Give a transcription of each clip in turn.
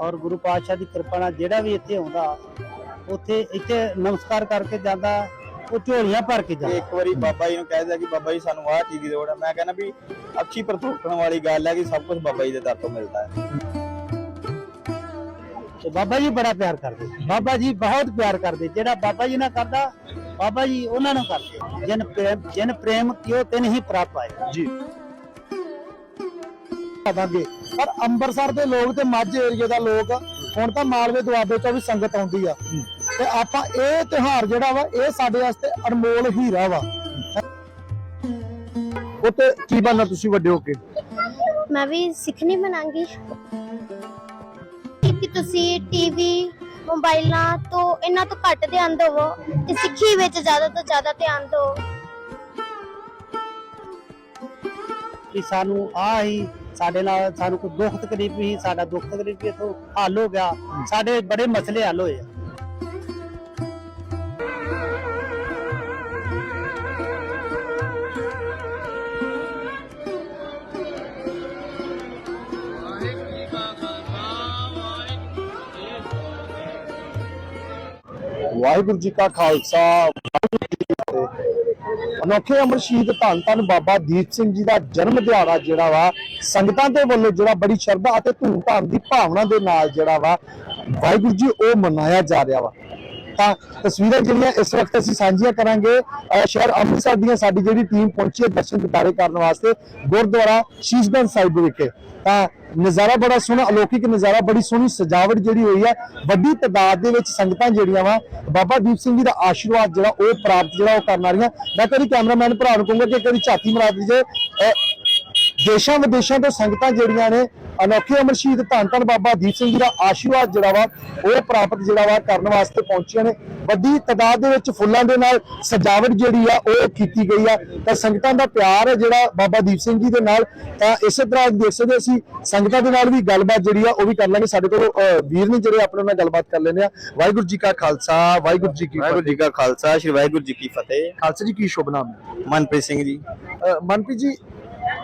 ਔਰ ਗੁਰੂ ਪਾਤਸ਼ਾਹ ਦੀ ਕਿਰਪਾ ਨਾਲ ਜਿਹੜਾ ਵੀ ਇੱਥੇ ਆਉਂਦਾ ਉੱਥੇ ਇੱਥੇ ਨਮਸਕਾਰ ਕਰਕੇ ਜਾਂਦਾ ਉਹ ਝੋਲੀਆਂ ਭਰ ਕੇ ਜਾਂਦਾ। ਇੱਕ ਵਾਰੀ ਬਾਬਾ ਜੀ ਨੂੰ ਕਹਿ ਦਿਆ ਕਿ ਬਾਬਾ ਜੀ ਸਾਨੂੰ ਆਹ ਚੀਜ਼ ਦੀ ਲੋੜ ਹੈ। ਮੈਂ ਕਹਿੰਦਾ ਵੀ ਅੱਖੀ ਪ੍ਰਤੋਖਣ ਵਾਲੀ ਗੱਲ ਹੈ ਕਿ ਸਭ ਕੁਝ ਬਾਬਾ ਜੀ ਦੇ ਦਰ ਤੋਂ ਮਿਲਦਾ ਹੈ। ਤੇ ਬਾਬਾ ਜੀ ਬੜਾ ਪਿਆਰ ਕਰਦੇ। ਬਾਬਾ ਜੀ ਬਹੁਤ ਪਿਆਰ ਕਰਦੇ। ਜਿਹੜਾ ਬਾਬਾ ਜੀ ਨਾਲ ਕਰਦਾ ਬਾਬਾ ਜੀ ਉਹਨਾਂ ਨੂੰ ਕਰਦੇ। ਜਨ ਪ੍ਰੇਮ ਜਨ ਪ੍ਰੇਮ ਕਿਉ ਤਿਨ ਹੀ ਪ੍ਰਾਪ ਆਏ। ਜੀ। ਆਵਾਂਗੇ ਪਰ ਅੰਮ੍ਰਿਤਸਰ ਦੇ ਲੋਕ ਤੇ ਮਾਝੇ ਏਰੀਏ ਦਾ ਲੋਕ ਹੁਣ ਤਾਂ ਮਾਲਵੇ ਦੁਆਬੇ ਤੋਂ ਵੀ ਸੰਗਤ ਆਉਂਦੀ ਆ। ਤੇ ਆਪਾਂ ਇਹ ਤਿਉਹਾਰ ਜਿਹੜਾ ਵਾ ਇਹ ਸਾਡੇ ਵਾਸਤੇ ਅਨਮੋਲ ਹੀਰਾ ਵਾ। ਉਹ ਤੇ ਕੀ ਬਣਨਾ ਤੁਸੀਂ ਵੱਡੇ ਹੋ ਕੇ? ਮੈਂ ਵੀ ਸਿੱਖਣੀ ਬਣਾਂਗੀ। ਕਿ ਤੁਸੀਂ ਟੀਵੀ ਮੋਬਾਈਲਾਂ ਤੋਂ ਇਹਨਾਂ ਤੋਂ ਘੱਟ ਧਿਆਨ ਦਿਵੋ ਤੇ ਸਿੱਖੀ ਵਿੱਚ ਜ਼ਿਆਦਾ ਤੋਂ ਜ਼ਿਆਦਾ ਧਿਆਨ ਦਿਓ। ਕਿ ਸਾਨੂੰ ਆ ਹੀ ਸਾਡੇ ਨਾਲ ਸਾਨੂੰ ਕੋਈ ਦੁੱਖ ਤਕਲੀਫ ਵੀ, ਸਾਡਾ ਦੁੱਖ ਤਕਲੀਫ ਵੀ ਇਥੋਂ ਹੱਲ ਹੋ ਗਿਆ। ਸਾਡੇ ਬੜੇ ਮਸਲੇ ਹੱਲ ਹੋਏ ਆ। ਵਾਹਿਗੁਰੂ ਜੀ ਕਾ ਖਾਲਸਾ ਅਨੋਖੇ ਅਮਰ ਸ਼ਹੀਦ ਧੰਨ ਧੰਨ ਬਾਬਾ ਦੀਪ ਸਿੰਘ ਜੀ ਦਾ ਜਨਮ ਦਿਹਾੜਾ ਜਿਹੜਾ ਵਾ, ਸੰਗਤਾਂ ਦੇ ਵੱਲੋਂ ਜਿਹੜਾ ਬੜੀ ਸ਼ਰਧਾ ਅਤੇ ਧੂਮ ਧਾਮ ਦੀ ਭਾਵਨਾ ਦੇ ਨਾਲ ਜਿਹੜਾ ਵਾ, ਵਾਹਿਗੁਰੂ ਜੀ ਉਹ ਮਨਾਇਆ ਜਾ ਰਿਹਾ ਵਾ। ਤਾਂ ਤਸਵੀਰਾਂ ਜਿਹੜੀਆਂ ਇਸ ਵਕਤ ਅਸੀਂ ਸਾਂਝੀਆਂ ਕਰਾਂਗੇ ਸ਼ਹਿਰ ਅੰਮ੍ਰਿਤਸਰ ਦੀਆਂ ਸਾਡੀ ਜਿਹੜੀ ਟੀਮ ਪਹੁੰਚੀ ਹੈ ਦਰਸ਼ਨ ਦਿਦਾਰੇ ਕਰਨ ਵਾਸਤੇ ਗੁਰਦੁਆਰਾ ਸ਼ੀਸ਼ਗੰਜ ਸਾਹਿਬ ਦੇ ਵਿਖੇ। ਤਾਂ ਨਜ਼ਾਰਾ ਬੜਾ ਸੋਹਣਾ, ਅਲੌਕਿਕ ਨਜ਼ਾਰਾ, ਬੜੀ ਸੋਹਣੀ ਸਜਾਵਟ ਜਿਹੜੀ ਹੋਈ ਹੈ, ਵੱਡੀ ਤਾਦਾਦ ਦੇ ਵਿੱਚ ਸੰਗਤਾਂ ਜਿਹੜੀਆਂ ਵਾ, ਬਾਬਾ ਦੀਪ ਸਿੰਘ ਜੀ ਦਾ ਆਸ਼ੀਰਵਾਦ ਜਿਹੜਾ ਉਹ ਪ੍ਰਾਪਤ ਜਿਹੜਾ ਉਹ ਕਰਨ ਆ ਰਹੀਆਂ ਮੈਂ ਕਰੀ ਕੈਮਰਾਮੈਨ ਭਰਾ ਨੂੰ ਕਹੂੰਗਾ ਕਿ ਕਰੀ ਝਾਤੀ ਮਰਾ ਦਈਏ ਦੇਸ਼ਾਂ ਵਿਦੇਸ਼ਾਂ ਤੋਂ ਸੰਗਤਾਂ ਜਿਹੜੀਆਂ ਨੇ ਅਨੋਖੇ ਅਮਰ ਸ਼ਹੀਦ ਧੰਨ ਧੰਨ ਬਾਬਾ ਦੀਪ ਸਿੰਘ ਜੀ ਦਾ ਆਸ਼ੀਰਵਾਦ ਜਿਹੜਾ ਵਾ ਉਹ ਪ੍ਰਾਪਤ ਜਿਹੜਾ ਵਾ ਕਰਨ ਵਾਸਤੇ ਪਹੁੰਚੀਆਂ ਨੇ। ਵੱਡੀ ਤਾਦਾਦ ਦੇ ਵਿੱਚ ਫੁੱਲਾਂ ਦੇ ਨਾਲ ਸਜਾਵਟ ਜਿਹੜੀ ਆ ਉਹ ਕੀਤੀ ਗਈ ਆ। ਤਾਂ ਸੰਗਤਾਂ ਦਾ ਪਿਆਰ ਹੈ ਜਿਹੜਾ ਬਾਬਾ ਦੀਪ ਸਿੰਘ ਜੀ ਦੇ ਨਾਲ ਤਾਂ ਇਸੇ ਤਰ੍ਹਾਂ ਦੇਖ ਸਕਦੇ ਹਾਂ ਅਸੀਂ ਸੰਗਤਾਂ ਦੇ ਨਾਲ ਵੀ ਗੱਲਬਾਤ ਜਿਹੜੀ ਆ ਉਹ ਵੀ ਕਰ ਲਾਂਗੇ। ਸਾਡੇ ਕੋਲ ਵੀਰ ਨੇ ਜਿਹੜੇ ਆਪਣੇ ਨਾਲ ਗੱਲਬਾਤ ਕਰ ਲੈਂਦੇ ਆ। ਵਾਹਿਗੁਰੂ ਜੀ ਕਾ ਖਾਲਸਾ ਵਾਹਿਗੁਰੂ ਜੀ ਕੀ ਵਾਹਿਗੁਰੂ ਜੀ ਕਾ ਖਾਲਸਾ ਸ਼੍ਰੀ ਵਾਹਿਗੁਰੂ ਜੀ ਕੀ ਫਤਿਹ। ਖਾਲਸਾ ਜੀ ਕੀ ਸ਼ੁਭ ਨਾਮ ਹੈ? ਮਨਪ੍ਰੀਤ ਸਿੰਘ ਜੀ। ਮਨਪ੍ਰੀਤ ਜੀ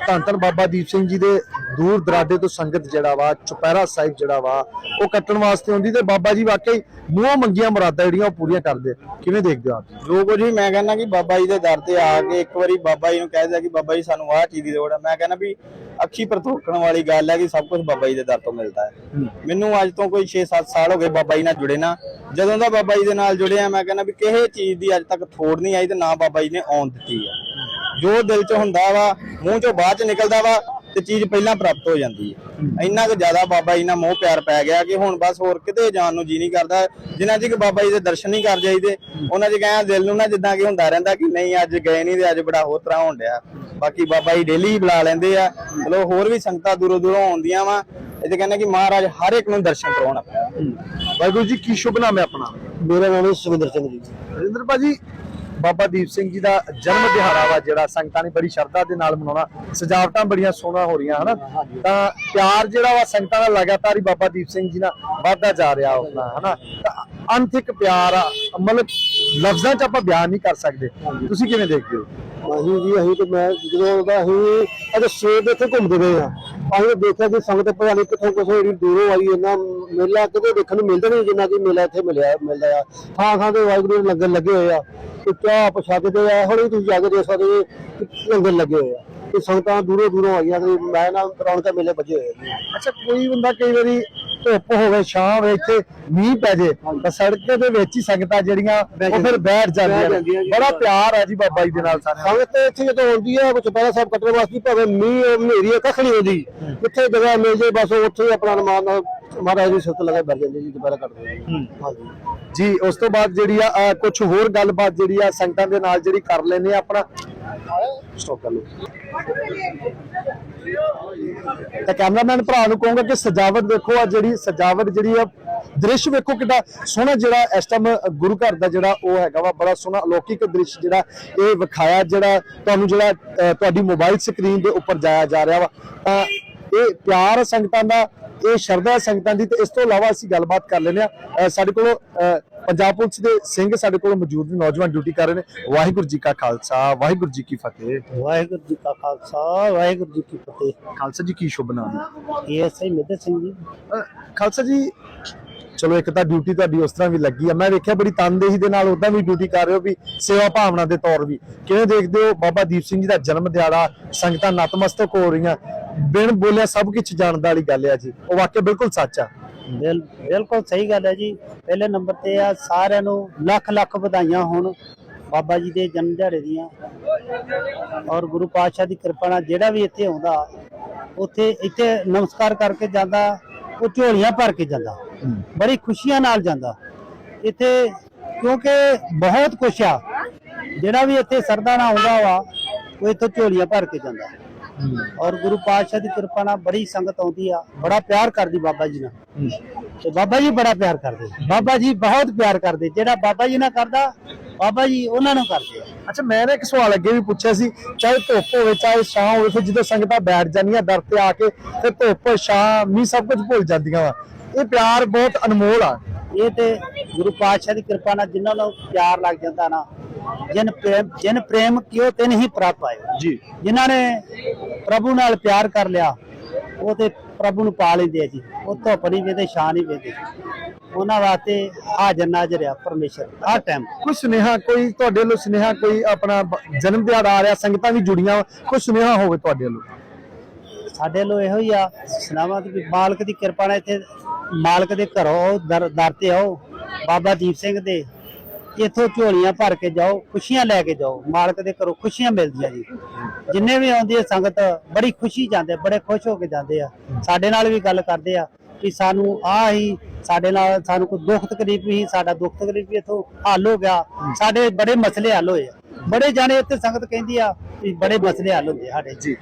ਧੰਨ ਧੰਨ ਬਾਬਾ ਦੀਪ ਸਿੰਘ ਜੀ ਦੇ ਦੂਰ ਦਰਾਡੇ ਤੋਂ ਸੰਗਤ ਜਿਹੜਾ ਵਾ ਚੁਪਹਿਰਾ ਸਾਹਿਬ ਜਿਹੜਾ ਵਾ ਉਹ ਕੱਟਣ ਵਾਸਤੇ ਆਉਂਦੀ ਤੇ ਬਾਬਾ ਜੀ ਵਾਕਈ ਮੂੰਹੋਂ ਮੰਗੀਆਂ ਮੁਰਾਦਾਂ ਜਿਹੜੀਆਂ ਉਹ ਪੂਰੀਆਂ ਕਰਦੇ। ਕਿਵੇਂ ਦੇਖਦੇ ਹੋ ਆਪ? ਜੋ ਮੈਂ ਕਹਿੰਦਾ ਕਿ ਬਾਬਾ ਜੀ ਦੇ ਦਰ ਤੇ ਆ ਕੇ ਇੱਕ ਵਾਰੀ ਬਾਬਾ ਜੀ ਨੂੰ ਕਹਿ ਦਿਆ ਕਿ ਬਾਬਾ ਜੀ ਸਾਨੂੰ ਆਹ ਚੀਜ਼ ਦੀ ਲੋੜ ਹੈ। ਮੈਂ ਕਹਿੰਦਾ ਵੀ ਅੱਖੀ ਪ੍ਰਤੋਖਣ ਵਾਲੀ ਗੱਲ ਹੈ ਕਿ ਸਭ ਕੁਝ ਬਾਬਾ ਜੀ ਦੇ ਦਰ ਤੋਂ ਮਿਲਦਾ ਹੈ। ਮੈਨੂੰ ਅੱਜ ਤੋਂ ਕੋਈ 6-7 ਸਾਲ ਹੋ ਗਏ ਬਾਬਾ ਜੀ ਨਾਲ ਜੁੜੇ ਨਾ। ਜਦੋਂ ਦਾ ਬਾਬਾ ਜੀ ਦੇ ਨਾਲ ਜੁੜਿਆ ਮੈਂ ਕਹਿੰਦਾ ਵੀ ਕਿਸੇ ਚੀਜ਼ ਦੀ ਅੱਜ ਤੱਕ ਥੋੜ ਨਹੀਂ ਆਈ ਤੇ ਨਾ ਬਾਬਾ ਜੀ ਨੇ ਆਉਣ ਦਿੱਤੀ ਆ ਜੋ ਦਿਲ 'ਚ ਹੁੰਦਾ ਵਾ ਮੂੰਹ 'ਚੋਂ ਬਾਅਦ 'ਚ ਨਿਕਲਦਾ ਵਾ ਤੇ ਚੀਜ਼ ਪਹਿਲਾਂ ਪ੍ਰਾਪਤ ਹੋ ਜਾਂਦੀ ਹੈ। ਇੰਨਾ ਕੁ ਜ਼ਿਆਦਾ ਬਾਬਾ ਜੀ ਨਾਲ ਮੋਹ ਪਿਆਰ ਪੈ ਗਿਆ ਕਿ ਹੁਣ ਬਸ ਹੋਰ ਕਿਤੇ ਜਾਣ ਨੂੰ ਜੀ ਨਹੀਂ ਕਰਦਾ। ਜਿਨ੍ਹਾਂ ਚਿਰ ਬਾਬਾ ਜੀ ਦੇ ਦਰਸ਼ਨ ਨਹੀਂ ਕਰ ਜਾਈਦੇ ਉਹਨਾਂ ਚ ਕਹਿੰਦਾ ਦਿਲ ਨੂੰ ਨਾ ਜਿੱਦਾਂ ਕਿ ਹੁੰਦਾ ਰਹਿੰਦਾ ਕਿ ਨਹੀਂ ਅੱਜ ਗਏ ਨਹੀਂ ਤੇ ਅੱਜ ਬੜਾ ਹੋਰ ਤਰ੍ਹਾਂ ਹੋਣ ਡਿਆ। ਬਾਕੀ ਬਾਬਾ ਜੀ ਡੇਲੀ ਬੁਲਾ ਲੈਂਦੇ ਆ। ਚਲੋ ਹੋਰ ਵੀ ਸੰਗਤਾਂ ਦੂਰੋਂ ਦੂਰੋਂ ਆਉਂਦੀਆਂ ਵਾ ਇਹ ਤੇ ਕਹਿੰਦੇ ਕਿ ਮਹਾਰਾਜ ਹਰ ਇੱਕ ਨੂੰ ਦਰਸ਼ਨ ਕਰਾਉਣ ਵਾਹਿਗੁਰੂ ਜੀ ਕੀ ਸ਼ੁਭ ਨਾਮ ਹੈ ਆਪਣਾ? ਮੇਰਾ ਨਾਮ ਹੈ ਸੁਖਿੰਦਰ ਸਿੰਘ ਜੀ। ਰਜਿੰਦਰ ਭਾਜੀ ਬਾਬਾ ਦੀਪ ਸਿੰਘ ਜੀ ਦਾ ਜਨਮ ਦਿਹਾੜਾ ਵਾ ਜਿਹੜਾ ਸੰਗਤਾਂ ਨੇ ਬੜੀ ਸ਼ਰਧਾ ਦੇ ਨਾਲ ਮਨਾਉਣਾ ਸਜਾਵਟਾਂ ਬੜੀਆਂ ਸੋਹਣਾ ਹੋ ਰਹੀਆਂ ਹਨਾ? ਤਾਂ ਪਿਆਰ ਜਿਹੜਾ ਵਾ ਸੰਗਤਾਂ ਦਾ ਲਗਾਤਾਰ ਹੀ ਬਾਬਾ ਦੀਪ ਸਿੰਘ ਜੀ ਨਾਲ ਵਧਦਾ ਜਾ ਰਿਹਾ ਆਪਣਾ ਹਨਾ? ਤਾਂ ਅੰਤਿਕ ਪਿਆਰ ਆ ਮਤਲਬ ਲਫ਼ਜ਼ਾਂ 'ਚ ਆਪਾਂ ਬਿਆਨ ਨਹੀਂ ਕਰ ਸਕਦੇ। ਤੁਸੀਂ ਕਿਵੇਂ ਦੇਖਦੇ ਹੋ? ਅਸੀਂ ਜੀ ਅਸੀਂ ਤੇ ਮੈਂ ਜਦੋਂ ਦਾ ਅਸੀਂ ਅੱਜ ਸਵੇਰ ਦੇ ਇੱਥੇ ਘੁੰਮਦੇ ਰਹੇ ਆ ਅਸੀਂ ਦੇਖਿਆ ਕਿ ਸੰਗਤ ਪਤਾ ਨਹੀਂ ਕਿੱਥੋਂ ਕਿੱਥੋਂ ਏਡੀ ਦੂਰੋਂ ਆਈ ਇਹਨਾਂ ਮੇਲਾ ਕਿਤੇ ਦੇਖਣ ਨੂੰ ਮਿਲਦਾ ਨਹੀਂ ਜਿੰਨਾ ਕਿ ਮੇਲਾ ਇੱਥੇ ਮਿਲਿਆ ਮਿਲਦਾ ਆ। ਥਾਂ ਥਾਂ ਤੇ ਵਾਹਿਗੁਰੂ ਲੰਗਰ ਲੱਗੇ ਹੋਏ ਆ। ਤੇ ਚਾਹ ਪ੍ਰਸ਼ਾਦੇ ਦੇ ਆ ਹੁਣ ਤੁਸੀਂ ਜਾ ਕੇ ਦੇਖ ਸਕਦੇ ਕਿ ਲੰਗਰ ਲੱਗੇ ਹੋਏ ਆ। ਤੇ ਸੰਗਤਾਂ ਦੂਰੋਂ ਦੂਰੋਂ ਆਈਆਂ ਤੇ ਮੈਂ ਨਾ ਰੌਣਕਾਂ ਮੇਲੇ ਵੱਜੇ ਹੋਏ ਆ ਜੀ। ਅੱਛਾ ਕੋਈ ਬੰਦਾ ਕਈ ਵਾਰੀ ਧੁੱਪ ਹੋਵੇ ਛਾਂ ਹੋਵੇ ਇੱਥੇ ਮੀਂਹ ਪੈ ਜੇ ਤਾਂ ਸੜਕ ਦੇ ਵਿੱਚ ਹੀ ਸੰਗਤਾਂ ਜਿਹੜੀਆਂ ਉਹ ਫਿਰ ਬੈਠ ਜਾਂਦੀਆਂ। ਨੇ। ਜੀ। ਬੜਾ ਪਿਆਰ ਹੈ ਜੀ ਬਾਬਾ ਜੀ ਦੇ ਨਾਲ ਸਾਰਿਆਂ ਦਾ। ਸੰਗਤ ਇੱਥੇ ਜਦੋਂ ਆਉਂਦੀ ਹੈ ਚੁਪਹਿਰਾ ਸਾਹਿਬ ਕੱਟਣ ਵਾਸਤੇ ਭਾਵੇਂ ਮੀਂਹ ਹਨੇਰੀ ਕੱਖ ਨਹੀਂ ਹੁੰਦੀ ਕਿੱਥੇ ਜਗ੍ਹਾ ਮਿਲ ਜੇ ਬਸ ਉੱਥੇ ਆਪਣਾ ਅਨੁਮਾਨ ਨਾਲ ਮਹਾਰਾਜ ਦੀ ਸਿਫਤ ਲਗਾ ਬੈਠ ਜਾਂਦੇ ਜੀ ਚੁਪਹਿਰਾ ਕੱਟਦੇ। ਹਾਂਜੀ। ਜੀ ਉਸ ਤੋਂ ਬਾਅਦ ਜਿਹੜੀ ਆ ਕੁਝ ਹੋਰ ਗੱਲਬਾਤ ਜਿਹੜੀ ਆ ਸੰਗਤਾਂ ਦੇ ਨਾਲ ਜਿਹੜੀ ਕਰ ਲੈਨੇ ਆ ਆਪਣਾ ਸਟਾਪ ਕਰ ਲਓ। ਤਾਂ ਕੈਮਰਾਮੈਨ ਭਰਾ ਨੂੰ ਕਹੂੰਗਾ ਕਿ ਸਜਾਵਟ ਦੇਖੋ ਆ ਜਿਹੜੀ ਸਜਾਵਟ ਜਿਹੜੀ ਆ ਦ੍ਰਿਸ਼ ਵੇਖੋ ਕਿੱਡਾ ਸੋਹਣਾ ਜਿਹੜਾ ਇਸ ਟਾਈਮ ਗੁਰੂ ਘਰ ਦਾ ਜਿਹੜਾ ਉਹ ਹੈਗਾ ਵਾ ਬੜਾ ਸੋਹਣਾ ਅਲੌਕਿਕ ਦ੍ਰਿਸ਼ ਜਿਹੜਾ ਇਹ ਵਿਖਾਇਆ ਜਿਹੜਾ ਤੁਹਾਨੂੰ ਜਿਹੜਾ ਤੁਹਾਡੀ ਮੋਬਾਈਲ ਸਕਰੀਨ ਦੇ ਉੱਪਰ ਜਾਇਆ ਜਾ ਰਿਹਾ ਵਾ। ਤਾਂ ਇਹ ਪਿਆਰ ਸੰਗਤਾਂ ਦਾ ਇਹ ਸ਼ਰਧਾ ਸੰਗਤਾਂ ਦੀ ਤੇ ਇਸ ਤੋਂ ਇਲਾਵਾ ਅਸੀਂ ਗੱਲਬਾਤ ਕਰ ਲੈਂਦੇ ਆ ਸਾਡੇ ਕੋਲ ਪੰਜਾਬ ਪੁਲਿਸ ਦੇ ਸਿੰਘ ਸਾਡੇ ਕੋਲ ਮੌਜੂਦ ਨੇ ਨੌਜਵਾਨ ਡਿਊਟੀ ਕਰ ਰਹੇ ਨੇ। ਵਾਹਿਗੁਰੂ ਜੀ ਕਾ ਖਾਲਸਾ ਵਾਹਿਗੁਰੂ ਜੀ ਕੀ ਫਤਿਹ। ਵਾਹਿਗੁਰੂ ਜੀ ਕਾ ਖਾਲਸਾ ਵਾਹਿਗੁਰੂ ਜੀ ਕੀ ਫਤਿਹ। ਖਾਲਸਾ ਜੀ ਕੀ ਸ਼ੁਭ ਨਾਮ? ਹੈ ਇਹ ਸਹੀ ਮਿੱਧਰ ਸਿੰਘ ਜੀ। ਖਾਲਸਾ ਜੀ ਚਲੋ ਇੱਕ ਤਾਂ ਡਿਊਟੀ ਤੁਹਾਡੀ ਉਸ ਤਰ੍ਹਾਂ ਵੀ ਲੱਗੀ ਆ। ਮੈਂ ਵੇਖਿਆ ਬੜੀ ਤਨਦੇਹੀ ਦੇ ਨਾਲ ਉਦਾਂ ਵੀ ਡਿਊਟੀ ਕਰ ਰਹੇ ਹੋ ਵੀ ਸੇਵਾ ਭਾਵਨਾ ਦੇ ਤੌਰ ਵੀ। ਕਿਵੇਂ ਦੇਖਦੇ ਹੋ ਬਾਬਾ ਦੀਪ ਸਿੰਘ ਜੀ ਦਾ ਜਨਮ ਦਿਹਾੜਾ ਸੰਗਤਾਂ ਨਤਮਸਤਕ ਹੋ ਰਹੀਆਂ? ਬਿਨ ਬੋਲਿਆ ਸਭ ਕੁਝ ਜਾਣਦਾ ਵਾਲੀ ਗੱਲ ਆ ਜੀ। ਉਹ ਵਾਕਿਆ ਬਿਲਕੁਲ ਸੱਚ ਆ। ਬਿਲ ਬਿਲਕੁਲ ਸਹੀ ਗੱਲ ਹੈ ਜੀ। ਪਹਿਲੇ ਨੰਬਰ ਤੇ ਆ, ਸਾਰਿਆਂ ਨੂੰ ਲੱਖ ਲੱਖ ਵਧਾਈਆਂ ਹੋਣ ਬਾਬਾ ਜੀ ਦੇ ਜਨਮ ਦਿਹਾੜੇ ਦੀਆਂ। ਔਰ ਗੁਰੂ ਪਾਤਸ਼ਾਹ ਦੀ ਕਿਰਪਾ ਨਾਲ ਜਿਹੜਾ ਵੀ ਇੱਥੇ ਆਉਂਦਾ, ਉੱਥੇ ਇੱਥੇ ਨਮਸਕਾਰ ਕਰਕੇ ਜਾਂਦਾ, ਉਹ ਝੋਲੀਆਂ ਭਰ ਕੇ ਜਾਂਦਾ। ਬੜੀ ਖੁਸ਼ੀਆਂ ਨਾਲ ਜਾਂਦਾ। ਇੱਥੇ ਕਿਉਂਕਿ ਬਹੁਤ ਕੁਛ ਆ। ਜਿਹੜਾ ਵੀ ਇੱਥੇ ਸਰਦਾ ਨਾਲ ਆਉਂਦਾ ਵਾ, ਉਹ ਇੱਥੇ ਝੋਲੀਆਂ ਭਰ ਕੇ ਜਾਂਦਾ। ਔਰ ਗੁਰੂ ਪਾਤਸ਼ਾਹ ਦੀ ਕਿਰਪਾ ਨਾਲ ਬੜੀ ਸੰਗਤ ਆਉਂਦੀ ਆ। ਬੜਾ ਪਿਆਰ ਕਰਦੀ ਬਾਬਾ ਜੀ ਨਾਲ। ਤੇ ਬਾਬਾ ਜੀ ਬੜਾ ਪਿਆਰ ਕਰਦੇ ਬਾਬਾ ਜੀ ਬਹੁਤ ਪਿਆਰ ਕਰਦੇ। ਜਿਹੜਾ ਬਾਬਾ ਜੀ ਨਾਲ ਕਰਦਾ, ਬਾਬਾ ਜੀ ਉਹਨਾਂ ਨੂੰ ਕਰਦੇ ਆ। ਅੱਛਾ, ਮੈਂ ਨਾ ਇੱਕ ਸਵਾਲ ਅੱਗੇ ਵੀ ਪੁੱਛਿਆ ਸੀ। ਚਾਹੇ ਧੁੱਪ ਹੋਵੇ, ਚਾਹੇ ਛਾਂ ਹੋਵੇ, ਫਿਰ ਜਦੋਂ ਸੰਗਤਾਂ ਬੈਠ ਜਾਂਦੀਆਂ ਦਰ ਤੇ ਆ ਕੇ, ਤੇ ਧੁੱਪ, ਛਾਂ ਮੀ ਸਭ ਕੁਝ ਭੁੱਲ ਜਾਂਦੀਆਂ ਵਾ। ਇਹ ਪਿਆਰ ਬਹੁਤ ਅਨਮੋਲ ਆ। ਇਹ ਤੇ ਗੁਰੂ ਪਾਤਸ਼ਾਹ ਦੀ ਕਿਰਪਾ ਨਾਲ ਜਿਨ੍ਹਾਂ ਨੂੰ ਪਿਆਰ ਲੱਗ ਜਾਂਦਾ ਨਾ ਜਿਨ ਪ੍ਰੇਮ ਜਿਨ ਪ੍ਰੇਮ ਕਿਉ ਤਿਨ ਹੀ ਪ੍ਰਭ ਆਏ। ਜੀ। ਜਿਨ੍ਹਾਂ ਨੇ ਪ੍ਰਭੂ ਨਾਲ ਪਿਆਰ ਕਰ ਲਿਆ ਉਹ ਤੇ ਪ੍ਰਭੂ ਨੂੰ ਪਾ ਲੈਂਦੇ ਆ ਜੀ। ਉਹ ਧੁੱਪ ਨਹੀਂ ਵੇਦੇ ਛਾਂ ਨਹੀਂ ਵੇਦੇ ਉਹਨਾਂ ਵਾਸਤੇ ਹਾਜ਼ਰ ਨਾਜ਼ਰ ਆ ਪਰਮੇਸ਼ਰ ਹਰ ਟਾਈਮ ਕੋਈ ਸੁਨੇਹਾ ਕੋਈ ਤੁਹਾਡੇ ਵੱਲੋਂ ਸੁਨੇਹਾ ਕੋਈ ਆਪਣਾ ਬ- ਜਨਮ ਦਿਹਾੜਾ ਆ ਰਿਹਾ ਸੰਗਤਾਂ ਵੀ ਜੁੜੀਆਂ ਵਾ, ਕੋਈ ਸੁਨੇਹਾ ਹੋਵੇ ਤੁਹਾਡੇ ਵੱਲੋਂ? ਸਾਡੇ ਲੋ ਇਹੋ ਹੀ ਆ ਸੁਨਾਵਾਂ ਕਿ ਮਾਲਕ ਦੀ ਕਿਰਪਾ ਨਾਲ ਇੱਥੇ ਮਾਲਕ ਦੇ ਘਰੋਂ ਆਓ, ਦਰ ਦਰ ਤੇ ਆਓ ਬਾਬਾ ਦੀਪ ਸਿੰਘ ਦੇ। ਇੱਥੋਂ ਝੋਲੀਆਂ ਭਰ ਕੇ ਜਾਓ ਖੁਸ਼ੀਆਂ ਲੈ ਕੇ ਜਾਓ। ਮਾਲਕ ਦੇ ਘਰੋਂ ਖੁਸ਼ੀਆਂ ਮਿਲਦੀਆਂ ਜੀ। ਜਿੰਨੇ ਵੀ ਆਉਂਦੀ ਹੈ ਸੰਗਤ ਬੜੀ ਖੁਸ਼ੀ ਜਾਂਦੇ ਬੜੇ ਖੁਸ਼ ਹੋ ਕੇ ਜਾਂਦੇ ਆ। ਸਾਡੇ ਨਾਲ ਵੀ ਗੱਲ ਕਰਦੇ ਆ ਕਿ ਸਾਨੂੰ ਆ ਹੀ ਸਾਡੇ ਨਾਲ ਸਾਨੂੰ ਕੋਈ ਦੁੱਖ ਤਕਲੀਫ ਵੀ ਸਾਡਾ ਦੁੱਖ ਤਕਲੀਫ ਵੀ ਇੱਥੋਂ ਹੱਲ ਹੋ ਗਿਆ। ਸਾਡੇ ਬੜੇ ਮਸਲੇ ਹੱਲ ਹੋਏ ਆ। ਬੜੇ ਜਾਣੇ ਇੱਥੇ ਸੰਗਤ ਕਹਿੰਦੀ ਆ ਵੀ ਬੜੇ ਮਸਲੇ ਹੱਲ ਹੁੰਦੇ ਆ ਸਾਡੇ। ਜੀ।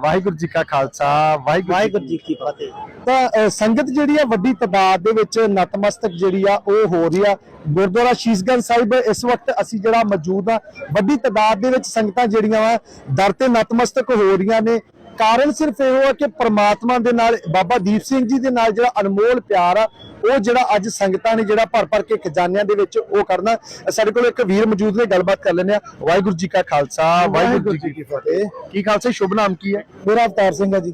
ਵਾਹਿਗੁਰੂ ਜੀ ਕਾ ਖਾਲਸਾ ਵਾਹਿਗੁਰੂ ਜੀ ਕੀ ਫਤਿਹ। ਤਾਂ ਸੰਗਤ ਜਿਹੜੀ ਆ ਵੱਡੀ ਤਦਾਦ ਦੇ ਵਿੱਚ ਨਤਮਸਤਕ ਜਿਹੜੀ ਆ ਉਹ ਹੋ ਰਹੀ ਆ। ਗੁਰਦੁਆਰਾ ਸ਼ੀਸ਼ਗੰਜ ਸਾਹਿਬ ਇਸ ਵਕਤ ਅਸੀਂ ਜਿਹੜਾ ਮੌਜੂਦ ਆ ਵੱਡੀ ਤਦਾਦ ਦੇ ਵਿੱਚ ਸੰਗਤਾਂ ਜਿਹੜੀਆਂ ਵਾ ਦਰ ਤੇ ਨਤਮਸਤਕ ਹੋ ਰਹੀਆਂ ਨੇ। ਕਾਰਨ ਸਿਰਫ ਇਹੋ ਹੈ ਕਿ ਪ੍ਰਮਾਤਮਾ ਦੇ ਨਾਲ ਬਾਬਾ ਦੀਪ ਸਿੰਘ ਜੀ ਦੇ ਨਾਲ ਜਿਹੜਾ ਅਨਮੋਲ ਪਿਆਰ ਆ ਉਹ ਜਿਹੜਾ ਅੱਜ ਸੰਗਤਾਂ ਨੇ ਜਿਹੜਾ ਭਰ ਭਰ ਕੇ ਖਜ਼ਾਨਿਆਂ ਦੇ ਵਿੱਚ ਉਹ ਕਰਨਾ। ਸਾਡੇ ਕੋਲ ਇੱਕ ਵੀਰ ਮੌਜੂਦ ਨੇ ਗੱਲਬਾਤ ਕਰ ਲੈਂਦੇ ਆ। ਵਾਹਿਗੁਰੂ ਜੀ ਕਾ ਖਾਲਸਾ ਵਾਹਿਗੁਰੂ ਜੀ ਕੀ ਫਤਿਹ। ਕੀ ਖਾਲਸਾ ਸ਼ੁਭ ਨਾਮ ਕੀ ਹੈ? ਮੇਰਾ ਅਵਤਾਰ ਸਿੰਘ ਹੈ ਜੀ।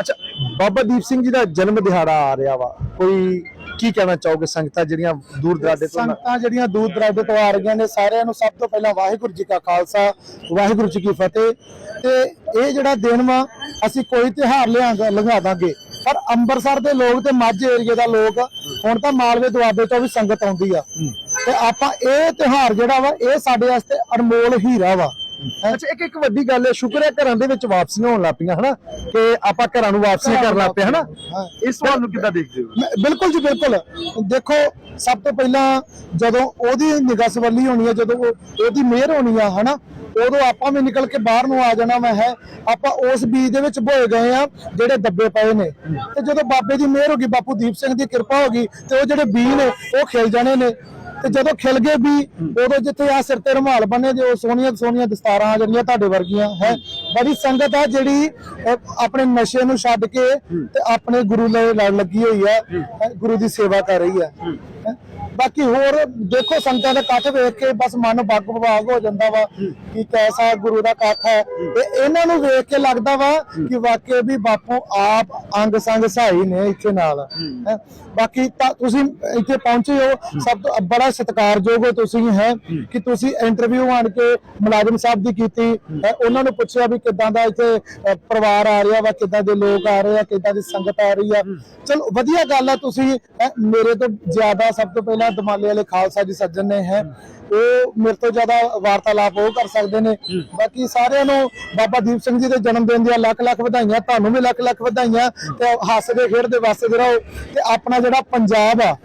ਅੱਛਾ ਬਾਬਾ ਦੀਪ ਸਿੰਘ ਜੀ ਦਾ ਜਨਮ ਦਿਹਾੜਾ ਆ ਰਿਹਾ ਵਾ। ਕੋਈ ਕੀ ਕਹਿਣਾ ਚਾਹੋਗੇ ਸੰਗਤਾਂ ਜਿਹੜੀਆਂ ਦੂਰ ਦਰਾਡੇ ਤੋਂ ਸੰਗਤਾਂ ਜਿਹੜੀਆਂ ਦੂਰ ਦਰਾਡੇ ਤੋਂ ਆ ਰਹੀਆਂ ਨੇ ਸਾਰਿਆਂ ਨੂੰ ਸਭ ਤੋਂ ਪਹਿਲਾਂ ਵਾਹਿਗੁਰੂ ਜੀ ਕਾ ਖਾਲਸਾ ਵਾਹਿਗੁਰੂ ਜੀ ਕੀ ਫਤਿਹ। ਤੇ ਇਹ ਜਿਹੜਾ ਦਿਨ ਵਾ ਅਸੀਂ ਕੋਈ ਤਿਉਹਾਰ ਲਿਆਂਗਾ ਲੰਘਾ ਦਾਂਗੇ। ਪਰ ਅੰਮ੍ਰਿਤਸਰ ਦੇ ਲੋਕ ਤੇ ਮਾਝੇ ਏਰੀਏ ਦਾ ਲੋਕ ਹੁਣ ਤਾਂ ਮਾਲਵੇ ਦੁਆਬੇ ਤੋਂ ਵੀ ਸੰਗਤ ਆਉਂਦੀ ਆ। ਤੇ ਆਪਾਂ ਇਹ ਤਿਉਹਾਰ ਜਿਹੜਾ ਵਾ ਇਹ ਸਾਡੇ ਵਾਸਤੇ ਅਨਮੋਲ ਹੀਰਾ ਵਾ। ਅੱਛਾ ਇੱਕ ਇੱਕ ਵੱਡੀ ਗੱਲ ਹੈ ਸ਼ੁਕਰ ਹੈ ਘਰਾਂ ਦੇ ਵਿੱਚ ਵਾਪਸੀਆਂ ਹੋਣ ਲੱਗ ਪਈਆਂ ਹਨਾ? ਕਿ ਆਪਾਂ ਘਰਾਂ ਨੂੰ ਵਾਪਸੀਆਂ ਕਰਨ ਲੱਗ ਪਏ ਹਨਾ। ਇਸ ਸਵਾਲ ਨੂੰ ਕਿੱਦਾਂ ਦੇਖਦੇ ਹੋ? ਬਿਲਕੁਲ ਜੀ ਬਿਲਕੁਲ। ਦੇਖੋ ਸਭ ਤੋਂ ਪਹਿਲਾਂ ਜਦੋਂ ਉਹਦੀ ਨਿਗਾਹ ਸਵੱਲੀ ਹੋਣੀ ਹੈ ਜਦੋਂ ਉਹ- ਉਹਦੀ ਮਿਹਰ ਹੋਣੀ ਆ ਹਨਾ? ਉਦੋਂ ਆਪਾਂ ਵੀ ਨਿਕਲ ਕੇ ਬਾਹਰ ਨੂੰ ਆ ਜਾਣਾ ਮੈਂ ਹੈ। ਆਪਾਂ ਉਸ ਬੀਜ ਦੇ ਵਿੱਚ ਬੋਏ ਗਏ ਆ ਜਿਹੜੇ ਦੱਬੇ ਪਏ ਨੇ। ਤੇ ਜਦੋਂ ਬਾਬੇ ਦੀ ਮਿਹਰ ਹੋ ਗਈ ਬਾਪੂ ਦੀਪ ਸਿੰਘ ਦੀ ਕਿਰਪਾ ਹੋ ਗਈ ਤੇ ਉਹ ਜਿਹੜੇ ਬੀਜ ਨੇ ਉਹ ਖਿਲ ਜਾਣੇ ਨੇ। ਤੇ ਜਦੋਂ ਖਿਲ ਗਏ ਵੀ, ਉਦੋਂ ਜਿੱਥੇ ਆ ਸਿਰ ਤੇ ਰੁਮਾਲ ਬੰਨੇ ਜੇ ਉਹ ਸੋਹਣੀਆਂ ਸੋਹਣੀਆਂ ਦਸਤਾਰਾਂ ਜਿਹੜੀਆਂ ਤੁਹਾਡੇ ਵਰਗੀਆਂ, ਹੈ। ਬੜੀ ਸੰਗਤ ਆ ਜਿਹੜੀ ਆਪਣੇ ਨਸ਼ੇ ਨੂੰ ਛੱਡ ਕੇ ਤੇ ਆਪਣੇ ਗੁਰੂ ਨਾਲ ਲੜ ਲੱਗੀ ਹੋਈ ਆ ਗੁਰੂ ਦੀ ਸੇਵਾ ਕਰ ਰਹੀ ਆ ਬਾਕੀ ਹੋਰ ਦੇਖੋ ਸੰਗਤਾਂ ਦਾ ਇਕੱਠ ਵੇਖ ਕੇ ਬਸ ਮਨ ਬਾਗ ਵਿਭਾਗ ਹੋ ਜਾਂਦਾ ਵਾ। ਕਿ ਕੈਸਾ ਗੁਰੂ ਦਾ ਇਕੱਠ ਹੈ। ਤੇ ਇਹਨਾਂ ਨੂੰ ਵੇਖ ਕੇ ਲੱਗਦਾ ਵਾ ਕਿ ਵਾਕਿਆ ਵੀ ਬਾਪੂ ਆਪ ਅੰਗ ਸੰਗ ਸਹਾਈ ਨੇ ਇੱਥੇ ਨਾਲ। ਬਾਕੀ ਤਾਂ ਤੁਸੀਂ ਇੱਥੇ ਪਹੁੰਚੇ ਹੋ ਸਭ ਤੋਂ ਬੜਾ ਸਤਿਕਾਰਯੋਗ ਹੋ ਤੁਸੀਂ ਹੈ? ਕਿ ਤੁਸੀਂ ਇੰਟਰਵਿਊ ਆਣ ਕੇ ਮੁਲਾਜ਼ਮ ਸਾਹਿਬ ਦੀ ਕੀਤੀ ਉਹਨਾਂ ਨੂੰ ਪੁੱਛਿਆ ਵੀ ਕਿਦਾਂ ਦਾ ਇੱਥੇ ਪਰਿਵਾਰ ਆ ਰਿਹਾ ਵਾ ਕਿਦਾਂ ਦੇ ਲੋਕ ਆ ਰਹੇ ਆ ਕਿਦਾਂ ਦੀ ਸੰਗਤ ਆ ਰਹੀ ਆ। ਚਲੋ ਵਧੀਆ ਗੱਲ ਆ ਤੁਸੀਂ ਮੇਰੇ ਤੋਂ ਜ਼ਿਆਦਾ ਸਭ ਤੋਂ ਪਹਿਲਾਂ ਦਮਾਲੇ ਵਾਲੇ ਖਾਲਸਾ ਜੀ ਸੱਜਣ ਨੇ ਹੈ। ਉਹ ਮੇਰੇ ਤੋਂ ਜ਼ਿਆਦਾ ਵਾਰਤਾਲਾਪ ਉਹ ਕਰ ਸਕਦੇ ਨੇ। ਬਾਕੀ ਸਾਰਿਆਂ ਨੂੰ ਬਾਬਾ ਦੀਪ ਸਿੰਘ ਜੀ ਦੇ ਜਨਮ ਦਿਨ ਦੀਆਂ ਲੱਖ ਲੱਖ ਵਧਾਈਆਂ ਤੁਹਾਨੂੰ ਵੀ ਲੱਖ ਲੱਖ ਵਧਾਈਆਂ ਤੇ ਹੱਸਦੇ ਖੇਡਦੇ ਵਸਦੇ ਰਹੋ। ਤੇ ਆਪਣਾ ਜਿਹੜਾ ਪੰਜਾਬ ਆ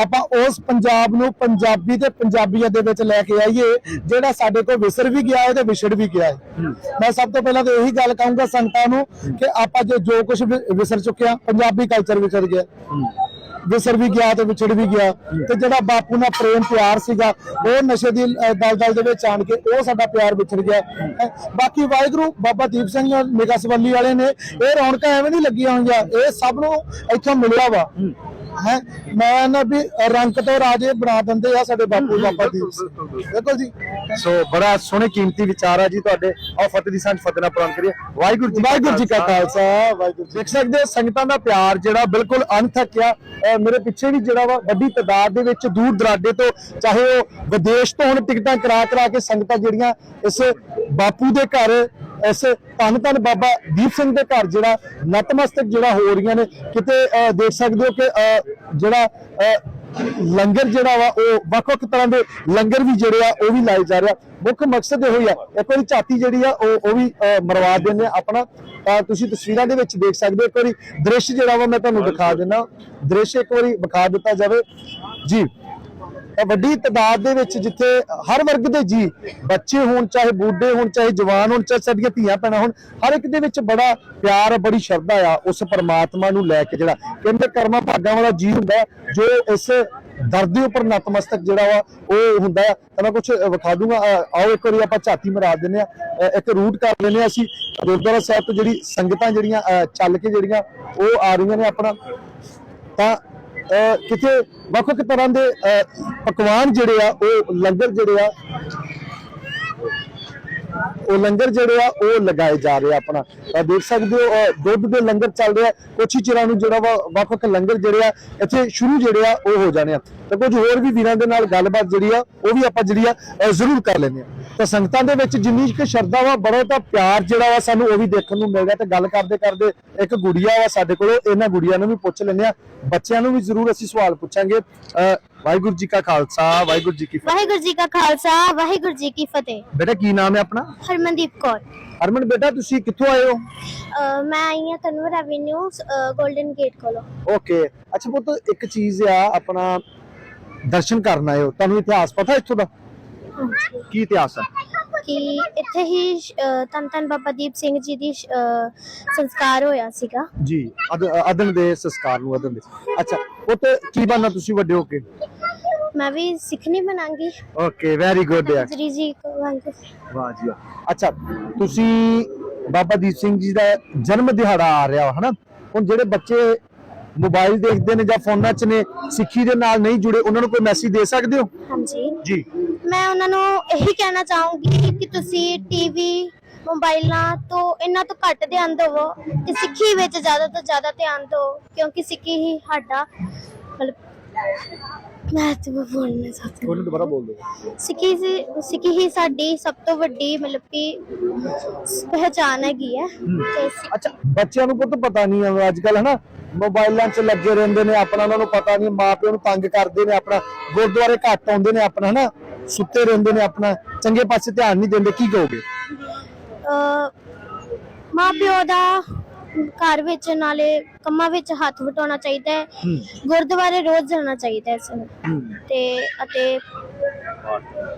ਆਪਾਂ ਉਸ ਪੰਜਾਬ ਨੂੰ ਪੰਜਾਬੀ ਤੇ ਪੰਜਾਬੀਅਤ ਦੇ ਵਿੱਚ ਲੈ ਕੇ ਆਈਏ ਜਿਹੜਾ ਸਾਡੇ ਕੋਲ ਵਿਸਰ ਵੀ ਗਿਆ ਹੈ ਤੇ ਵਿਛੜ ਵੀ ਗਿਆ ਹੈ। ਮੈਂ ਸਭ ਤੋਂ ਪਹਿਲਾਂ ਤਾਂ ਇਹੀ ਗੱਲ ਕਹੂੰਗਾ ਸੰਗਤਾਂ ਨੂੰ ਕਿ ਆਪਾਂ ਜੇ ਜੋ ਕੁਝ ਵਿਸਰ ਚੁੱਕਿਆ ਪੰਜਾਬੀ ਕਲਚਰ ਵਿਸਰ ਗਿਆ। ਵਿਸਰ ਵੀ ਗਿਆ ਤੇ ਵਿਛੜ ਵੀ ਗਿਆ ਤੇ ਜਿਹੜਾ ਬਾਪੂ ਨਾਲ ਪ੍ਰੇਮ ਪਿਆਰ ਸੀਗਾ ਉਹ ਨਸ਼ੇ ਦੀ ਅਹ, ਦਲਦਲ ਦੇ ਵਿੱਚ ਆਣ ਕੇ ਉਹ ਸਾਡਾ ਪਿਆਰ ਵਿਛੜ ਗਿਆ। ਬਾਕੀ ਵਾਹਿਗੁਰੂ ਬਾਬਾ ਦੀਪ ਸਿੰਘ ਨਿਗਾਹ ਸਵੱਲੀ ਵਾਲੇ ਨੇ ਇਹ ਰੌਣਕਾਂ ਐਵੇਂ ਨਹੀਂ ਲੱਗੀਆਂ ਹੋਈਆਂ ਇਹ ਸਭ ਨੂੰ ਇੱਥੋਂ ਮਿਲਿਆ ਵਾ। ਹੈ। ਮੈਂ ਨਾ ਵੀ ਰੰਗ ਤੋਂ ਰਾਜੇ ਬਣਾ ਦਿੰਦੇ ਆ ਸਾਡੇ ਬਾਪੂ ਬਾਬਾ ਸਿੰਘ ਦੇਖੋ ਜੀ। ਸੋ ਬੜਾ ਸੋਹਣੇ ਕੀਮਤੀ ਵਿਚਾਰ ਆ ਜੀ ਤੁਹਾਡੇ। ਆਓ ਫਤਿਹ ਦੀ ਸਾਂਝ ਫਤਿਹ ਨਾਲ ਕਰੀਏ। ਵਾਹਿਗੁਰੂ ਜੀ ਵਾਹਿਗੁਰੂ ਜੀ ਕਾ ਖਾਲਸਾ। ਵਾਹਿਗੁਰੂ ਜੀ ਦੇਖ ਸਕਦੇ ਹੋ ਸੰਗਤਾਂ ਦਾ ਪਿਆਰ ਜਿਹੜਾ ਬਿਲਕੁਲ ਅਣਥੱਕਿਆ। ਅਹ ਮੇਰੇ ਪਿੱਛੇ ਵੀ ਜਿਹੜਾ ਵਾ ਵੱਡੀ ਤਾਦਾਦ ਦੇ ਵਿੱਚ ਦੂਰ ਦਰਾਡੇ ਤੋਂ ਚਾਹੇ ਉਹ ਵਿਦੇਸ਼ ਤੋਂ ਹੁਣ ਟਿਕਟਾਂ ਕਰਾ ਕਰਾ ਕੇ ਸੰਗਤਾਂ ਜਿਹੜੀਆਂ ਇਸ ਬਾਪੂ ਦੇ ਘਰ ਇਸ ਧੰਨ ਧੰਨ ਬਾਬਾ ਦੀਪ ਸਿੰਘ ਦੇ ਘਰ ਜਿਹੜਾ ਨਤਮਸਤਕ ਜਿਹੜਾ ਹੋ ਰਹੀਆਂ ਨੇ ਕਿਤੇ ਅਹ, ਦੇਖ ਸਕਦੇ ਹੋ ਕਿ ਜਿਹੜਾ ਲੰਗਰ ਜਿਹੜਾ ਵਾ ਉਹ ਵੱਖ-ਵੱਖ ਤਰ੍ਹਾਂ ਦੇ ਲੰਗਰ ਵੀ ਜਿਹੜੇ ਆ ਉਹ ਵੀ ਲਾਏ ਜਾ ਰਿਹਾ ਮੁੱਖ ਮਕਸਦ ਇਹੋ ਹੀ ਆ। ਇੱਕ ਵਾਰੀ ਝਾਤੀ ਜਿਹੜੀ ਆ ਉਹ ਉਹ ਵੀ ਅਹ, ਮਰਵਾ ਦਿੰਦੇ ਆ ਆਪਣਾ। ਤਾਂ ਤੁਸੀਂ ਤਸਵੀਰਾਂ ਦੇ ਵਿੱਚ ਦੇਖ ਸਕਦੇ ਹੋ ਇੱਕ ਵਾਰੀ ਦ੍ਰਿਸ਼ ਜਿਹੜਾ ਵਾ ਮੈਂ ਤੁਹਾਨੂੰ ਦਿਖਾ ਦਿੰਦਾ। ਦ੍ਰਿਸ਼ ਇੱਕ ਵਾਰੀ ਵਿਖਾ ਦਿੱਤਾ ਜਾਵੇ। ਜੀ। ਵੱਡੀ ਤਾਦਾਦ ਦੇ ਵਿੱਚ ਜਿੱਥੇ ਹਰ ਵਰਗ ਦੇ ਜੀ, ਬੱਚੇ ਹੋਣ, ਚਾਹੇ ਬੁੱਢੇ ਹੋਣ, ਚਾਹੇ ਜਵਾਨ ਹੋਣ, ਚਾਹੇ ਸਾਡੀਆਂ ਧੀਆਂ ਭੈਣਾਂ ਹੋਣ, ਹਰ ਇੱਕ ਦੇ ਵਿੱਚ ਬੜਾ ਪਿਆਰ, ਬੜੀ ਸ਼ਰਧਾ ਆ ਉਸ ਪਰਮਾਤਮਾ ਨੂੰ ਲੈ ਕੇ ਜਿਹੜਾ ਕਹਿੰਦੇ ਕਰਮਾਂ ਭਾਗਾਂ ਵਾਲਾ ਜੀ ਹੁੰਦਾ, ਜੋ ਇਸ ਦਰ ਦੇ ਉੱਪਰ ਨਤਮਸਤਕ ਜਿਹੜਾ ਵਾ, ਉਹ ਹੁੰਦਾ। ਤਾਂ ਮੈਂ ਕੁਝ ਵਿਖਾ ਦੂੰਗਾ। ਆਓ ਇੱਕ ਵਾਰੀ ਆਪਾਂ ਝਾਤੀ ਮਰਾ ਦਿੰਦੇ ਆ ਇੱਕ ਰੂਟ ਕਰ ਲੈਂਦੇ ਆ ਅਸੀਂ। ਗੁਰਦੁਆਰਾ ਸਾਹਿਬ ਤੋਂ ਜਿਹੜੀ ਸੰਗਤਾਂ ਜਿਹੜੀਆਂ ਚੱਲ ਕੇ ਜਿਹੜੀਆਂ, ਉਹ ਆ ਰਹੀਆਂ ਨੇ ਆਪਣਾ। ਤਾਂ ਕਿਤੇ ਵੱਖ ਵੱਖ ਤਰ੍ਹਾਂ ਦੇ ਪਕਵਾਨ ਜਿਹੜੇ ਆ ਉਹ ਲੰਗਰ ਜਿਹੜੇ ਆ ਉਹ ਲੰਗਰ ਜਿਹੜੇ ਆ, ਉਹ ਲਗਾਏ ਜਾ ਰਹੇ ਆ ਆਪਣਾ। ਦੇਖ ਸਕਦੇ ਹੋ ਦੁੱਧ ਦੇ ਲੰਗਰ ਚੱਲ ਰਿਹਾ ਕੁਛ ਹੀ ਚਿਰਾਂ ਨੂੰ ਜਿਹੜਾ ਵਾ ਵੱਖ ਵੱਖ ਲੰਗਰ ਜਿਹੜੇ ਆ, ਇੱਥੇ ਸ਼ੁਰੂ ਜਿਹੜੇ ਆ, ਉਹ ਹੋ ਜਾਣੇ ਆ। ਤੇ ਕੁਝ ਹੋਰ ਵੀ ਵੀਰਾਂ ਦੇ ਨਾਲ ਗੱਲਬਾਤ ਜਿਹੜੀ ਆ, ਉਹ ਵੀ ਆਪਾਂ ਜਿਹੜੀ ਆ ਜ਼ਰੂਰ ਕਰ ਲੈਂਦੇ ਆ। ਤਾਂ ਸੰਗਤਾਂ ਦੇ ਵਿੱਚ ਜਿੰਨੀ ਕਿ ਸ਼ਰਧਾ ਵਾ, ਬੜਾ ਤਾਂ ਪਿਆਰ ਜਿਹੜਾ ਵਾ ਸਾਨੂੰ ਉਹ ਵੀ ਦੇਖਣ ਨੂੰ ਮਿਲ ਰਿਹਾ। ਤੇ ਗੱਲ ਕਰਦੇ ਕਰਦੇ ਇੱਕ ਗੁੜੀਆ ਵਾ ਸਾਡੇ ਕੋਲ, ਇਹਨਾਂ ਗੁੜੀਆਂ ਨੂੰ ਵੀ ਪੁੱਛ ਲੈਂਦੇ ਆ। ਬੱਚਿਆਂ ਨੂੰ ਵੀ ਜ਼ਰੂਰ ਅਸੀਂ ਸਵਾਲ ਪੁੱਛਾਂਗੇ। ਅਹ ਵਾਹਿਗੁਰੂ ਜੀ ਕਾ ਖਾਲਸਾ ਵਾਹਿਗੁਰੂ ਜੀ ਕੀ ਫਤਿਹ। ਵਾਹਿਗੁਰੂ ਜੀ ਕਾ ਖਾਲਸਾ ਵਾਹਿਗੁਰੂ ਜੀ ਕੀ ਫਤਿਹ। ਬੇਟਾ ਕੀ ਨਾਮ ਹੈ ਆਪਣਾ? ਹਰਮਨਦੀਪ ਕੌਰ। ਹਰਮਨ ਬੇਟਾ ਤੁਸੀਂ ਕਿੱਥੋਂ ਆਏ ਹੋ? ਅਹ ਮੈਂ ਆਈ ਹਾਂ ਤਨਵਰ ਐਵੇਨਿਊ 골ਡਨ ਗੇਟ ਕੋਲੋਂ। ਓਕੇ ਅੱਛਾ ਪੁੱਤ ਇੱਕ ਚੀਜ਼ ਆ ਆਪਣਾ ਦਰਸ਼ਨ ਕਰਨ ਆਏ ਹੋ। ਤੁਹਾਨੂੰ ਇਤਿਹਾਸ ਪਤਾ ਇੱਥੋਂ ਦਾ? ਕੀ ਇਤਿਹਾਸ ਹੈ ਕਿ ਇੱਥੇ ਹੀ ਧੰਨ ਬਾਬਾ ਦੀਪ ਸਿੰਘ ਜੀ ਦੀ ਸੰਸਕਾਰ ਹੋਇਆ ਸੀਗਾ। ਜੀ ਅਦ- ਅਦਨ ਦੇ ਸੰਸਕਾਰ ਨੂੰ ਅਦਨ ਦੇ। ਅੱਛਾ ਪੁੱਤ ਕੀ ਬਣਨਾ ਤੁਸੀਂ ਵੱਡੇ ਹੋ ਕੇ? ਮੈਂ ਵੀ ਸਿੱਖਣੀ ਬਣਾਂਗੀ। ਓਕੇ ਵੈਰੀ ਗੁੱਡ ਯਾਰ ਜੀ ਵਾਂਗੂ ਵਾਹ ਜੀ। ਅੱਛਾ ਤੁਸੀਂ ਬਾਬਾ ਦੀਪ ਸਿੰਘ ਜੀ ਦਾ ਜਨਮ ਦਿਹਾੜਾ ਆ ਰਿਹਾ ਹਨਾ? ਹੁਣ ਜਿਹੜੇ ਬੱਚੇ ਮੋਬਾਈਲ ਦੇਖਦੇ ਨੇ ਜਾਂ ਫੋਨਾਂ 'ਚ ਨੇ ਸਿੱਖੀ ਦੇ ਨਾਲ ਨਹੀਂ ਜੁੜੇ ਉਹਨਾਂ ਨੂੰ ਕੋਈ ਮੈਸੇਜ ਦੇ ਸਕਦੇ ਹੋ? ਹਾਂਜੀ। ਜੀ। ਮੈਂ ਉਹਨਾਂ ਨੂੰ ਇਹੀ ਕਹਿਣਾ ਚਾਹੂੰਗੀ ਕਿ ਤੁਸੀਂ ਟੀਵੀ ਮੋਬਾਈਲਾਂ ਤੋਂ ਇਹਨਾਂ ਤੋਂ ਘੱਟ ਧਿਆਨ ਦਿਵੋ ਤੇ ਸਿੱਖੀ ਵਿੱਚ ਜ਼ਿਆਦਾ ਤੋਂ ਜ਼ਿਆਦਾ ਧਿਆਨ ਦਿਓ ਕਿਉਂਕਿ ਸਿੱਖੀ ਹੀ ਸਾਡਾ ਮਤਲਬ ਮੈਂ ਤੇ ਬੋਲਣਾ ਚਾਹਤੀ ਉਹਨੂੰ ਦੁਬਾਰਾ ਬੋਲ ਦਿਓ ਸਿੱਖੀ ਸੀ ਸਿੱਖੀ ਹੀ ਸਾਡੀ ਸਭ ਤੋਂ ਵੱਡੀ ਮਤਲਬ ਕਿ ਪਹਿਚਾਨ ਹੈਗੀ ਹੈ। ਤੇ ਸਿ- ਅੱਛਾ ਬੱਚਿਆਂ ਨੂੰ ਪੁੱਤ ਪਤਾ ਨਹੀਂ ਹੈ ਅੱਜ ਕੱਲ ਹਨਾ? ਮੋਬਾਈਲਾਂ 'ਚ ਲੱਗੇ ਰਹਿੰਦੇ ਨੇ ਆਪਣਾ ਉਹਨਾਂ ਨੂੰ ਪਤਾ ਨਹੀਂ ਮਾਪਿਆਂ ਨੂੰ ਤੰਗ ਕਰਦੇ ਨੇ ਆਪਣਾ ਗੁਰਦੁਆਰੇ ਘੱਟ ਆਉਂਦੇ ਨੇ ਆਪਣਾ ਹਨਾ? ਸੁੱਤੇ ਰਹਿੰਦੇ ਨੇ ਆਪਣਾ ਚੰਗੇ ਪਾਸੇ ਧਿਆਨ ਨਹੀਂ ਦਿੰਦੇ ਕੀ ਕਹੋਗੇ? ਅਹ ਮਾਂ ਪਿਓ ਦਾ ਘਰ ਵਿੱਚ ਨਾਲੇ ਕੰਮਾਂ ਵਿੱਚ ਹੱਥ ਵਟਾਉਣਾ ਚਾਹੀਦਾ ਹੈ। ਗੁਰਦੁਆਰੇ ਰੋਜ਼ ਜਾਣਾ ਚਾਹੀਦਾ ਹੈ ਸਾਨੂੰ। ਤੇ ਅਤੇ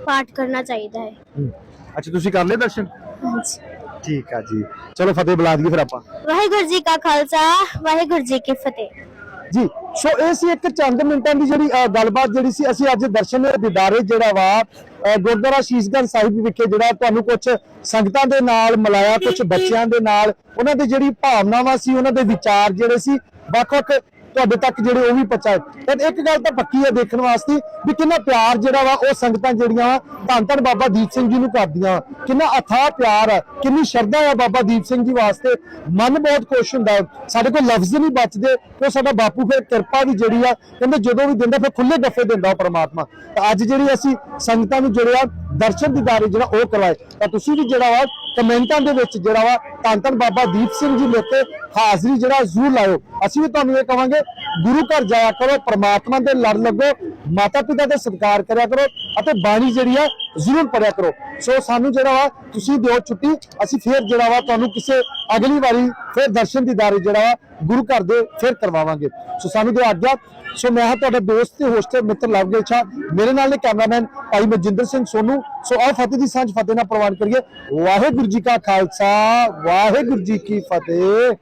ਪਾਠ ਕਰਨਾ ਚਾਹੀਦਾ ਹੈ। ਹੂੰ। ਅੱਛਾ ਤੁਸੀਂ ਕਰ ਲਏ ਦਰਸ਼ਨ? ਹਾਂਜੀ। ਠੀਕ ਆ ਜੀ। ਚਲੋ ਫਤਿਹ ਬੁਲਾ ਦਈਏ ਫਿਰ ਆਪਾਂ। ਵਾਹਿਗੁਰੂ ਜੀ ਕਾ ਖਾਲਸਾ ਵਾਹਿਗੁਰੂ ਜੀ ਕੀ ਫਤਿਹ। ਜੀ। ਸੋ ਇਹ ਸੀ ਇੱਕ ਚੰਦ ਮਿੰਟਾਂ ਦੀ ਜਿਹੜੀ ਅ, ਗੱਲਬਾਤ ਜਿਹੜੀ ਸੀ। ਅਸੀਂ ਅੱਜ ਦਰਸ਼ਨ ਦਿਦਾਰੇ ਜਿਹੜਾ ਵਾ ਅ, ਗੁਰਦੁਆਰਾ ਸ਼ੀਸ਼ਗੰਜ ਸਾਹਿਬ ਵਿਖੇ ਜਿਹੜਾ ਤੁਹਾਨੂੰ ਕੁਝ ਸੰਗਤਾਂ ਦੇ ਨਾਲ ਮਿਲਾਇਆ ਕੁਝ ਬੱਚਿਆਂ ਦੇ ਨਾਲ ਉਹਨਾਂ ਦੀ ਜਿਹੜੀ ਭਾਵਨਾਵਾਂ ਸੀ ਉਹਨਾਂ ਦੇ ਵਿਚਾਰ ਜਿਹੜੇ ਸੀ ਵੱਖ-ਵੱਖ ਤੁਹਾਡੇ ਤੱਕ ਜਿਹੜੇ ਉਹ ਵੀ ਪਹੁੰਚਾਏ ਪਰ ਇੱਕ ਗੱਲ ਤਾਂ ਪੱਕੀ ਹੈ ਦੇਖਣ ਵਾਸਤੇ ਵੀ ਕਿੰਨਾ ਪਿਆਰ ਜਿਹੜਾ ਵਾ, ਉਹ ਸੰਗਤਾਂ ਜਿਹੜੀਆਂ ਵਾ, ਧੰਨ ਧੰਨ ਬਾਬਾ ਦੀਪ ਸਿੰਘ ਜੀ ਨੂੰ ਕਰਦੀਆਂ ਵਾ। ਕਿੰਨਾ ਅਥਾਹ ਪਿਆਰ ਹੈ, ਕਿੰਨੀ ਸ਼ਰਧਾ ਹੈ ਬਾਬਾ ਦੀਪ ਸਿੰਘ ਜੀ ਵਾਸਤੇ ਮਨ ਬਹੁਤ ਖੁਸ਼ ਹੁੰਦਾ ਹੈ। ਸਾਡੇ ਕੋਲ ਲਫ਼ਜ਼ ਨਹੀਂ ਬਚਦੇ, ਉਹ ਸਾਡਾ ਬਾਪੂ ਫਿਰ ਕਿਰਪਾ ਵੀ ਜਿਹੜੀ ਆ, ਕਹਿੰਦੇ ਜਦੋਂ ਵੀ ਦਿੰਦਾ, ਫਿਰ ਖੁੱਲੇ ਗੱਫੇ ਦਿੰਦਾ ਉਹ ਪ੍ਰਮਾਤਮਾ ਤਾਂ ਅੱਜ ਜਿਹੜੀ ਅਸੀਂ ਸੰਗਤਾਂ ਨੂੰ ਜੁੜਿਆ ਦਰਸ਼ਨ ਦੀਦਾਰੇ ਜਿਹੜਾ ਉਹ ਕਰਵਾਏ ਤਾਂ ਤੁਸੀਂ ਵੀ ਜਿਹੜਾ ਵਾ ਕਮੈਂਟਾਂ ਦੇ ਵਿੱਚ ਜਿਹੜਾ ਵਾ ਧੰਨ ਧੰਨ ਬਾਬਾ ਦੀਪ ਸਿੰਘ ਜੀ ਲਿਖ ਕੇ ਹਾਜ਼ਰੀ ਜਿਹੜਾ ਜ਼ਰੂਰ ਲਾਇਓ। ਅਸੀਂ ਵੀ ਤੁਹਾਨੂੰ ਇਹ ਕਹਾਂਗੇ ਗੁਰੂ ਘਰ ਜਾਇਆ ਕਰੋ, ਪ੍ਰਮਾਤਮਾ ਦੇ ਲੜ ਲੱਗੋ ਮਾਤਾ ਪਿਤਾ ਦਾ ਸਤਿਕਾਰ ਕਰਿਆ ਕਰੋ ਅਤੇ ਬਾਣੀ ਜਿਹੜੀ ਆ ਜ਼ਰੂਰ ਪੜਿਆ ਕਰੋ। ਸੋ ਸਾਨੂੰ ਜਿਹੜਾ ਵਾ ਤੁਸੀਂ ਦਿਓ ਛੁੱਟੀ, ਅਸੀਂ ਫੇਰ ਜਿਹੜਾ ਵਾ ਤੁਹਾਨੂੰ ਕਿਸੇ ਅਗਲੀ ਵਾਰੀ ਫਿਰ ਦਰਸ਼ਨ ਦੀਦਾਰੇ ਜਿਹੜਾ ਵਾ ਗੁਰੂ ਘਰ ਦੇ ਫਿਰ ਕਰਵਾਵਾਂਗੇ। ਸੋ ਸਾਨੂੰ ਦਿਓ ਆਗਿਆ। ਸੋ ਮੈਂ ਹਾਂ ਤੁਹਾਡਾ ਦੋਸਤ ਤੇ ਹੋਸਟ ਮਿੱਤਰ ਲਵਗੇ ਸ਼ਾਹ। ਮੇਰੇ ਨਾਲ ਨੇ ਕੈਮਰਾਮੈਨ ਭਾਈ ਮਨਜਿੰਦਰ ਸਿੰਘ ਸੋਨੂ। ਸੋ ਆਓ ਫਤਿਹ ਦੀ ਸਾਂਝ ਫਤਿਹ ਨਾਲ ਪ੍ਰਵਾਨ ਕਰੀਏ। ਵਾਹਿਗੁਰੂ ਜੀ ਕਾ ਖਾਲਸਾ, ਵਾਹਿਗੁਰੂ ਜੀ ਕੀ ਫਤਿਹ।